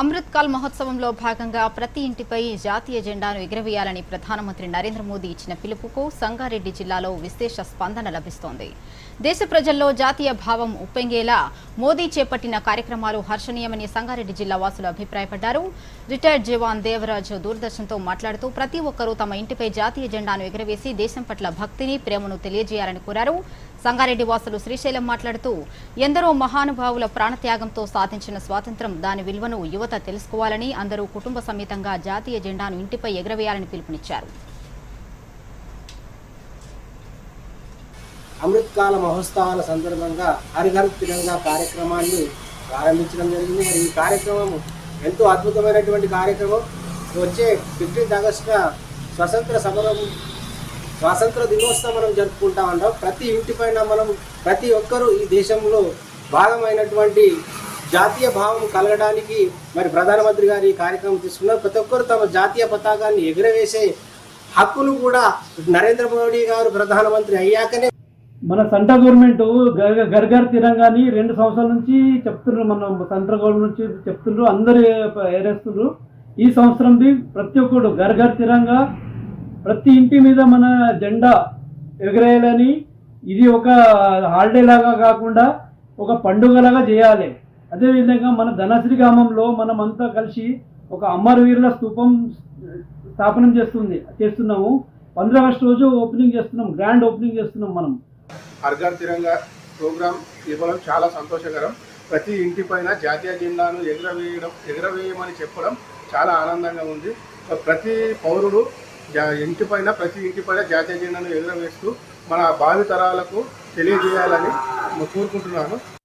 Amrit call మహోత్సవంలో భాగంగా ప్రతి ఇంటిపై జాతీయ జెండాను ఎగురవేయాలని ప్రధానమంత్రి నరేంద్ర మోదీ ఇచ్చిన పిలుపుకు సంగారెడ్డి జిల్లాలో విశేష స్పందన లభిస్తోంది. దేశ ప్రజల్లో జాతీయ భావం ఉప్పొంగేలా మోదీ చేపట్టిన కార్యక్రమాలు హర్షణీయమని సంగారెడ్డి జిల్లా వాసులు అభిప్రాయపడ్డారు. రిటైర్డ్ జవాన్ దేవరాజు దూరదర్శన్తో మాట్లాడుతూ ప్రతి ఒక్కరూ తమ ఇంటిపై జాతీయ జెండాను ఎగురవేసి దేశం పట్ల భక్తిని ప్రేమను తెలియజేయాలని కోరారు. సంగారెడ్డి వాసులు శ్రీశైలం మాట్లాడుతూ ఎందరో మహానుభావుల ప్రాణత్యాగంతో సాధించిన స్వాతంత్ర్యం దాని విలువను యువత తెలుసుకోవాలని అందరూ కుటుంబ సమేతంగా జాతీయ జెండాను ఇంటిపై ఎగురవేయాలని పిలుపునిచ్చారు. అమృత్కాల మహోత్సవాల సందర్భంగా హరిహర తిరంగా కార్యక్రమాన్ని ప్రారంభించడం జరిగింది. మరి ఈ కార్యక్రమం ఎంతో అద్భుతమైనటువంటి కార్యక్రమం. వచ్చే ఫిఫ్టీన్త్ ఆగస్టున స్వతంత్ర సమరం స్వాతంత్ర దినోత్సవం మనం జరుపుకుంటా ఉంటాం. ప్రతి ఇంటిపైన మనం ప్రతి ఒక్కరూ ఈ దేశంలో భాగమైనటువంటి జాతీయ భావం కలగడానికి మరి ప్రధానమంత్రి గారు ఈ కార్యక్రమం తీసుకున్నారు. ప్రతి ఒక్కరు తమ జాతీయ పతాకాన్ని ఎగురవేసే హక్కును కూడా నరేంద్ర మోడీ గారు ప్రధానమంత్రి అయ్యాకనే మన సెంట్రల్ గవర్నమెంట్ గర్- గర్ తిరంగాని రెండు సంవత్సరాల నుంచి చెప్తున్నారు మనం సెంట్రల్ గవర్నమెంట్ నుంచి చెప్తున్నారు అందరు ఏరేస్తున్నారు. ఈ సంవత్సరంది ప్రతి ఒక్కడు గర్ గర్ తిరంగా ప్రతి ఇంటి మీద మన జెండా ఎగరేయాలని ఇది ఒక హాలిడే లాగా కాకుండా ఒక పండుగలాగా చేయాలి. అదేవిధంగా మన ధనశ్రీ గ్రామంలో మనం అంతా కలిసి ఒక అమరవీరుల స్థూపం స్థాపనం చేస్తుంది చేస్తున్నాము. పంద్ర ఆగస్టు రోజు ఓపెనింగ్ చేస్తున్నాం గ్రాండ్ ఓపెనింగ్ చేస్తున్నాం మనం. హర్ఘర్ తిరంగా ప్రోగ్రాం ఇవ్వడం చాలా సంతోషకరం. ప్రతి ఇంటి పైన జాతీయ జెండాను ఎగురవేయడం ఎగురవేయమని చెప్పడం చాలా ఆనందంగా ఉంది. ప్రతి పౌరుడు జా- ఇంటిపైన ప్రతి ఇంటి పైన జాతీయ జెండాను ఎగురవేస్తూ మన భావితరాలకు తెలియజేయాలని కోరుకుంటున్నాను.